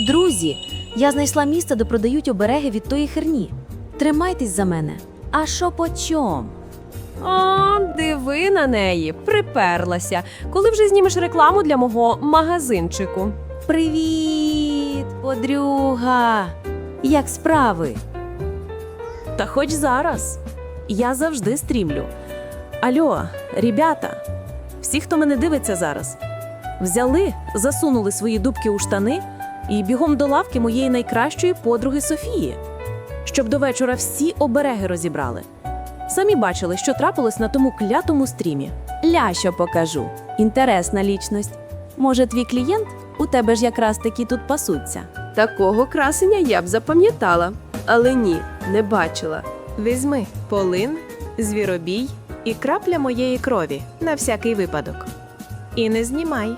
Друзі, я знайшла місце, де продають обереги від тої херні. Тримайтесь за мене. А що по чом? О, диви на неї, приперлася. Коли вже знімеш рекламу для мого магазинчику? Привіт, подрюга! Як справи? Та хоч зараз. Я завжди стрімлю. Альо, ребята, всі, хто мене дивиться зараз, взяли, засунули свої дубки у штани і бігом до лавки моєї найкращої подруги Софії, щоб до вечора всі обереги розібрали. Самі бачили, що трапилось на тому клятому стрімі. Ля, що покажу. Інтересна лічність. Може, твій клієнт? У тебе ж якраз таки тут пасуться. Такого красення я б запам'ятала, але ні, не бачила. Візьми полин, звіробій і крапля моєї крові на всякий випадок. І не знімай.